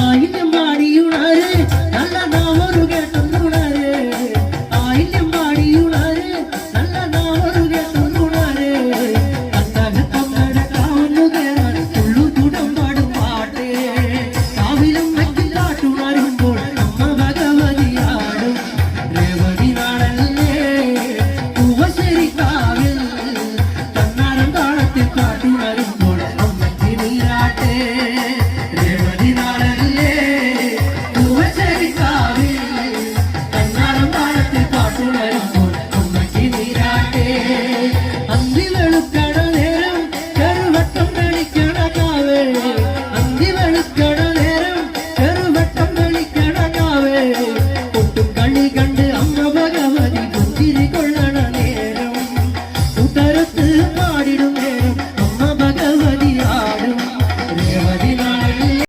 ആയില്യം പാടിയുണര് നല്ല നാമൊരു കേട്ടുണര് ആയിരം പാടിയുണര് നല്ല നാമൊരു കേട്ടുണര് അത്തകത്തമ്മയുടെ കാവലു കേറാൻ ഉള്ളു തുടം പാടും പാട്ട്. കാവിലും മറ്റും കാട്ടുണരുമ്പോൾ അമ്മ ഭഗവതിയാടും. രേവതി നാടല്ലേ പൂവശ്ശേരി കാവിൽ കണ്ണാരം താളത്തിൽ കാട്ടുണരുമ്പോൾ Alhamdulillah